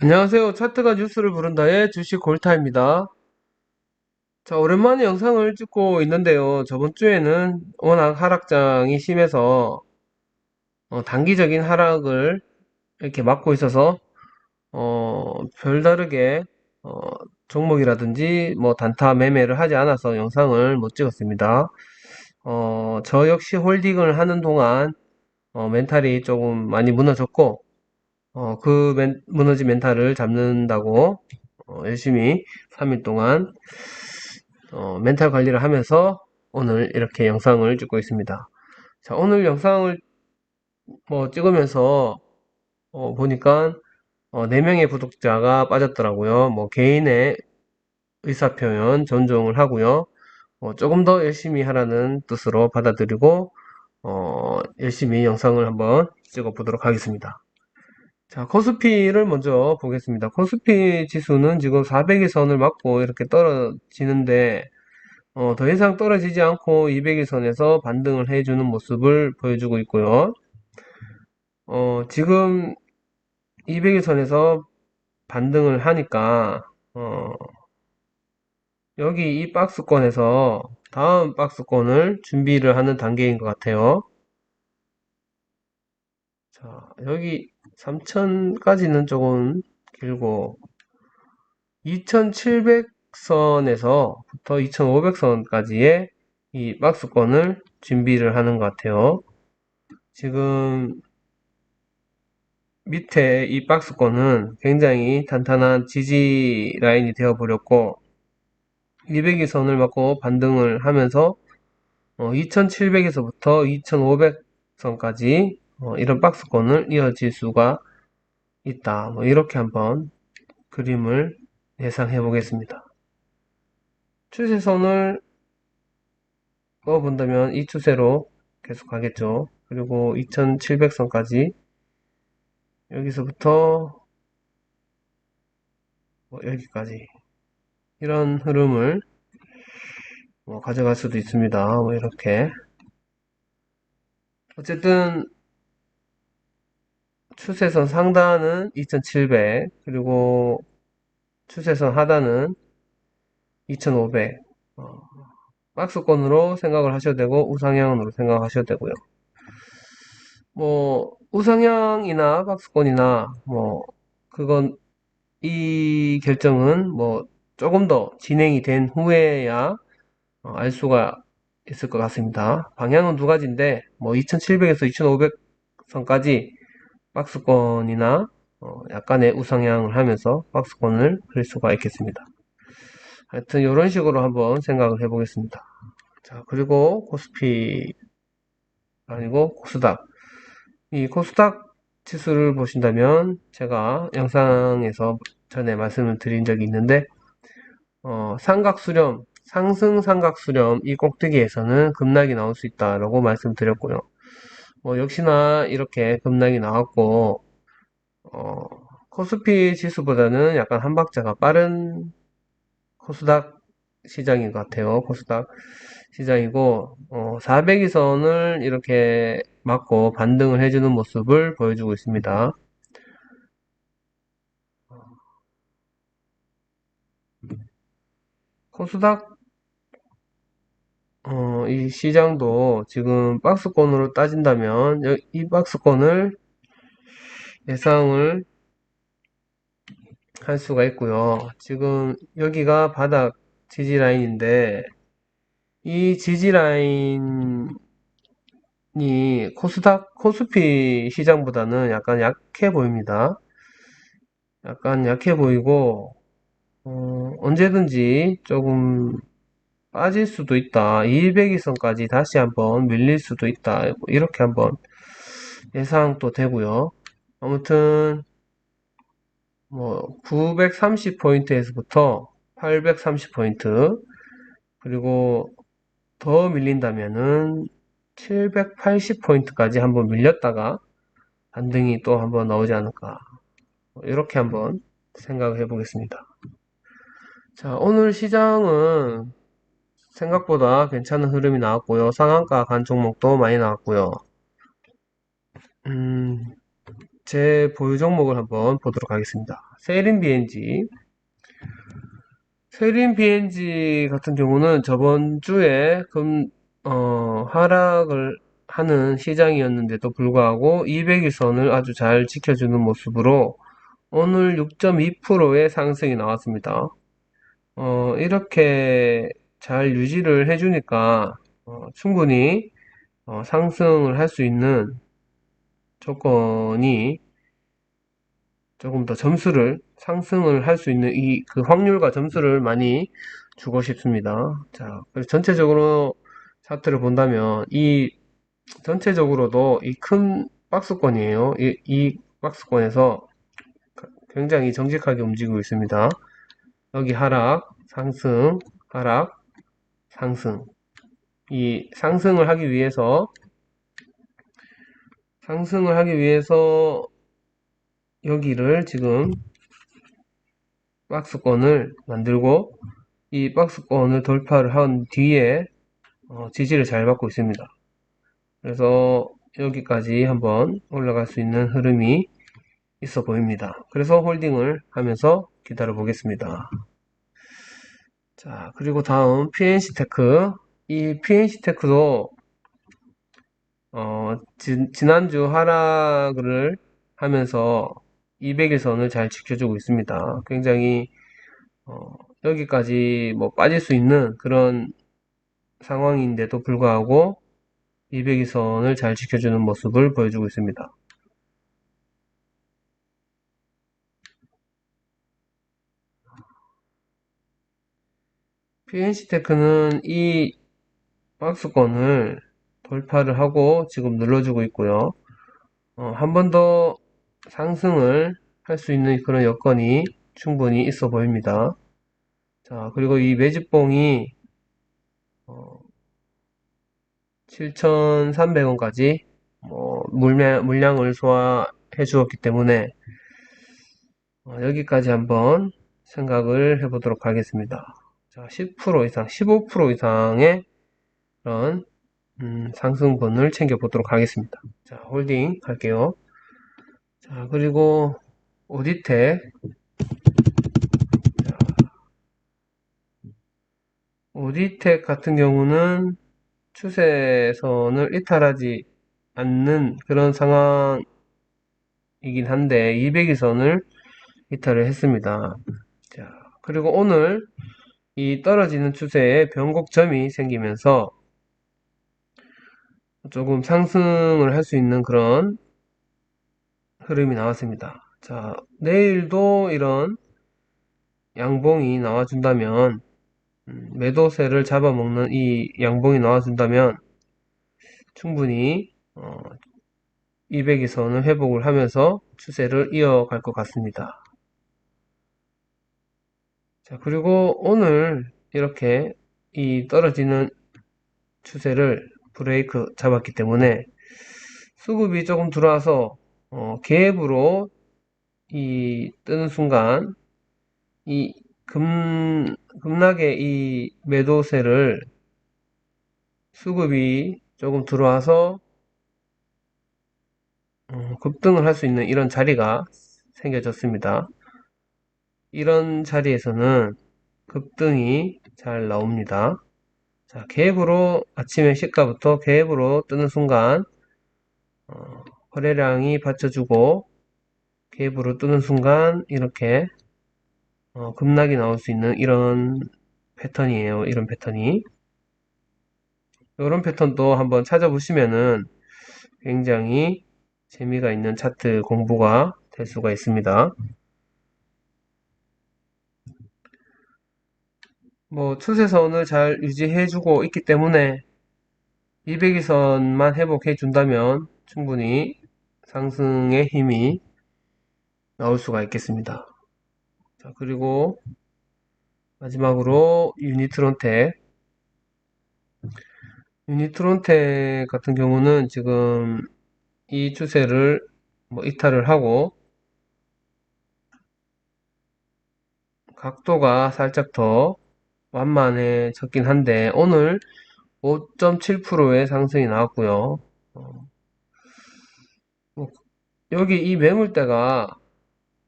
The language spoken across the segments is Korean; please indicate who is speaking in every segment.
Speaker 1: 안녕하세요. 차트가 뉴스를 부른다의 주식 골타입니다. 자, 오랜만에 영상을 찍고 있는데요. 저번 주에는 워낙 하락장이 심해서 어, 단기적인 하락을 이렇게 막고 있어서 어, 별다르게 어, 종목이라든지 뭐 단타 매매를 하지 않아서 영상을 못 찍었습니다. 어, 저 역시 홀딩을 하는 동안 어, 멘탈이 조금 많이 무너졌고 어, 그 멘- 무너진 멘탈을 잡는다고 어, 열심히 3일 동안 어, 멘탈 관리를 하면서 오늘 이렇게 영상을 찍고 있습니다. 자, 오늘 영상을 뭐 찍으면서 어, 보니까 어, 4명의 구독자가 빠졌더라고요. 뭐 개인의 의사표현 존중을 하고요. 어, 조금 더 열심히 하라는 뜻으로 받아들이고 어, 열심히 영상을 한번 찍어 보도록 하겠습니다. 자, 코스피를 먼저 보겠습니다. 코스피 지수는 지금 400의 선을 맞고 이렇게 떨어지는데 어, 더 이상 떨어지지 않고 200일 선에서 반등을 해주는 모습을 보여주고 있고요. 어, 지금 200일 선에서 반등을 하니까 어, 여기 이 박스권에서 다음 박스권을 준비를 하는 단계인 것 같아요. 자, 여기 3000까지는 조금 길고 2700선에서부터 2500선까지의 이 박스권을 준비를 하는 것 같아요. 지금 밑에 이 박스권은 굉장히 탄탄한 지지 라인이 되어 버렸고 200이 선을 맞고 반등을 하면서 2700에서부터 2500선까지 어, 이런 박스권을 이어질 수가 있다. 뭐 이렇게 한번 그림을 예상해 보겠습니다. 추세선을 그어본다면 이 추세로 계속 가겠죠. 그리고 2700선까지 여기서부터 뭐 여기까지 이런 흐름을 뭐 가져갈 수도 있습니다. 뭐 이렇게 어쨌든 추세선 상단은 2700 그리고 추세선 하단은 2500 어, 박스권으로 생각을 하셔도 되고 우상향으로 생각하셔도 되고요. 뭐 우상향이나 박스권이나 뭐 그건 이 결정은 뭐 조금 더 진행이 된 후에야 어, 알 수가 있을 것 같습니다. 방향은 두 가지인데 뭐 2700에서 2500선까지 박스권이나 어, 약간의 우상향을 하면서 박스권을 그릴 수가 있겠습니다. 하여튼 이런 식으로 한번 생각을 해보겠습니다. 자 그리고 코스피 아니고 코스닥 이 코스닥 지수를 보신다면 제가 영상에서 전에 말씀을 드린 적이 있는데 어, 삼각수렴 상승 삼각수렴 이 꼭대기에서는 급락이 나올 수 있다라고 말씀드렸고요. 뭐 역시나 이렇게 급락이 나왔고 어, 코스피 지수보다는 약간 한 박자가 빠른 코스닥 시장인 것 같아요. 코스닥 시장이고 어, 400이선을 이렇게 맞고 반등을 해주는 모습을 보여주고 있습니다. 코스닥 어, 이 시장도 지금 박스권으로 따진다면 여- 이 박스권을 예상을 할 수가 있고요. 지금 여기가 바닥 지지 라인인데 이 지지 라인이 코스닥 코스피 시장보다는 약간 약해 보입니다. 약간 약해 보이고 어, 언제든지 조금 빠질 수도 있다. 200일선까지 다시 한번 밀릴 수도 있다. 이렇게 한번 예상도 되고요. 아무튼 뭐 930포인트에서부터 830포인트 그리고 더 밀린다면은 780포인트까지 한번 밀렸다가 반등이 또 한번 나오지 않을까 이렇게 한번 생각을 해보겠습니다. 자 오늘 시장은 생각보다 괜찮은 흐름이 나왔고요. 상한가 간 종목도 많이 나왔고요. 음, 제 보유 종목을 한번 보도록 하겠습니다. 세린 BNG. 세린 BNG 같은 경우는 저번 주에 금, 어, 하락을 하는 시장이었는데도 불구하고 200일선을 아주 잘 지켜주는 모습으로 오늘 6.2%의 상승이 나왔습니다. 어, 이렇게 잘 유지를 해주니까 어, 충분히 어, 상승을 할 수 있는 조건이 조금 더 점수를 상승을 할 수 있는 이 그 확률과 점수를 많이 주고 싶습니다. 자, 그래서 전체적으로 차트를 본다면 이 전체적으로도 이 큰 박스권이에요. 이, 이 박스권에서 굉장히 정직하게 움직이고 있습니다. 여기 하락, 상승, 하락, 상승. 이 상승을 하기 위해서 상승을 하기 위해서 여기를 지금 박스권을 만들고 이 박스권을 돌파를 한 뒤에 어, 지지를 잘 받고 있습니다. 그래서 여기까지 한번 올라갈 수 있는 흐름이 있어 보입니다. 그래서 홀딩을 하면서 기다려 보겠습니다. 자, 그리고 다음 PNC 테크. 이 PNC 테크도 어, 지, 지난주 하락을 하면서 200일 선을 잘 지켜주고 있습니다. 굉장히 어, 여기까지 뭐 빠질 수 있는 그런 상황인데도 불구하고 200일 선을 잘 지켜주는 모습을 보여주고 있습니다. PNC테크는 이 박스권을 돌파를 하고 지금 눌러주고 있고요. 어, 한 번 더 상승을 할 수 있는 그런 여건이 충분히 있어 보입니다. 자, 그리고 이 매집봉이 어, 7,300원까지 뭐 물량, 물량을 소화해 주었기 때문에 어, 여기까지 한번 생각을 해보도록 하겠습니다. 자, 10% 이상, 15% 이상의 그런 음, 상승분을 챙겨보도록 하겠습니다. 자, 홀딩 할게요. 자, 그리고 오디텍. 자, 오디텍 같은 경우는 추세선을 이탈하지 않는 그런 상황이긴 한데 200일선을 이탈을 했습니다. 자, 그리고 오늘 이 떨어지는 추세에 변곡점이 생기면서 조금 상승을 할 수 있는 그런 흐름이 나왔습니다. 자, 내일도 이런 양봉이 나와준다면, 음, 매도세를 잡아먹는 이 양봉이 나와준다면, 충분히, 어, 200일선을 회복을 하면서 추세를 이어갈 것 같습니다. 자, 그리고 오늘 이렇게 이 떨어지는 추세를 브레이크 잡았기 때문에 수급이 조금 들어와서 어, 갭으로 이 뜨는 순간 이 급, 급락의 이 매도세를 수급이 조금 들어와서 어, 급등을 할 수 있는 이런 자리가 생겨졌습니다. 이런 자리에서는 급등이 잘 나옵니다. 자, 갭으로 아침에 시가부터 갭으로 뜨는 순간 어, 거래량이 받쳐주고 갭으로 뜨는 순간 이렇게 어, 급락이 나올 수 있는 이런 패턴이에요. 이런 패턴이 이런 패턴도 한번 찾아보시면은 굉장히 재미가 있는 차트 공부가 될 수가 있습니다. 뭐 추세선을 잘 유지해주고 있기 때문에 200일선만 회복해 준다면 충분히 상승의 힘이 나올 수가 있겠습니다. 자, 그리고 마지막으로 유니트론텍 유니트론텍 같은 경우는 지금 이 추세를 뭐 이탈을 하고 각도가 살짝 더 완만해졌긴 한데 오늘 5.7%의 상승이 나왔고요. 어, 뭐 여기 이 매물대가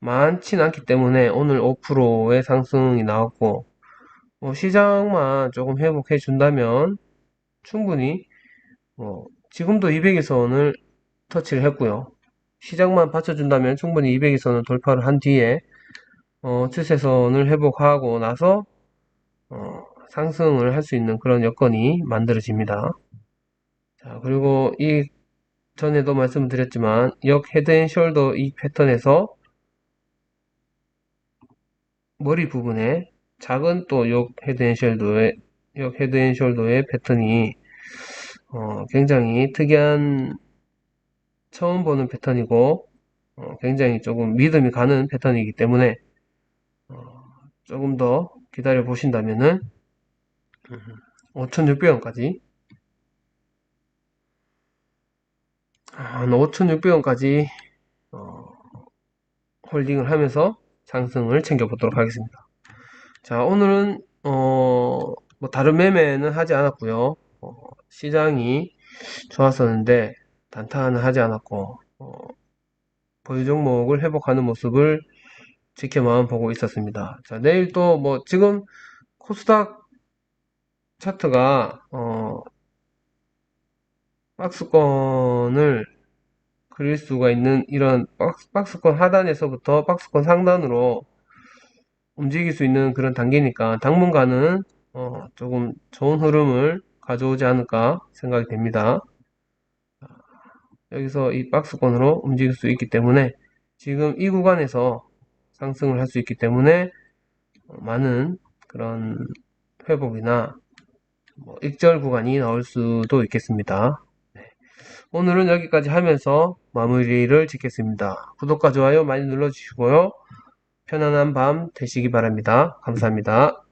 Speaker 1: 많진 않기 때문에 오늘 5%의 상승이 나왔고 뭐 시장만 조금 회복해 준다면 충분히 뭐 지금도 200일선을 터치를 했고요. 시장만 받쳐준다면 충분히 200일선을 돌파를 한 뒤에 어, 추세선을 회복하고 나서 어, 상승을 할 수 있는 그런 여건이 만들어집니다. 자, 그리고 이 전에도 말씀드렸지만 역 헤드앤숄더 이 패턴에서 머리 부분에 작은 또 역 헤드앤숄더의 역 헤드앤숄더의 패턴이 어, 굉장히 특이한 처음 보는 패턴이고 어, 굉장히 조금 믿음이 가는 패턴이기 때문에 어, 조금 더 기다려 보신다면은 5,600원까지 한 5,600원까지 홀딩을 하면서 상승을 챙겨보도록 하겠습니다. 자, 오늘은 어, 뭐 다른 매매는 하지 않았고요. 어, 시장이 좋았었는데 단타 는 하지 않았고 어, 보유 종목을 회복하는 모습을 지켜만 보고 있었습니다. 자, 내일 또 뭐 지금 코스닥 차트가 어, 박스권을 그릴 수가 있는 이런 박스, 박스 권 하단에서부터 박스권 상단으로 움직일 수 있는 그런 단계니까 당분간은 어, 조금 좋은 흐름을 가져오지 않을까 생각이 됩니다. 여기서 이 박스권으로 움직일 수 있기 때문에 지금 이 구간에서 상승을 할 수 있기 때문에 많은 그런 회복이나 뭐 익절 구간이 나올 수도 있겠습니다. 네. 오늘은 여기까지 하면서 마무리를 짓겠습니다. 구독과 좋아요 많이 눌러주시고요. 편안한 밤 되시기 바랍니다. 감사합니다.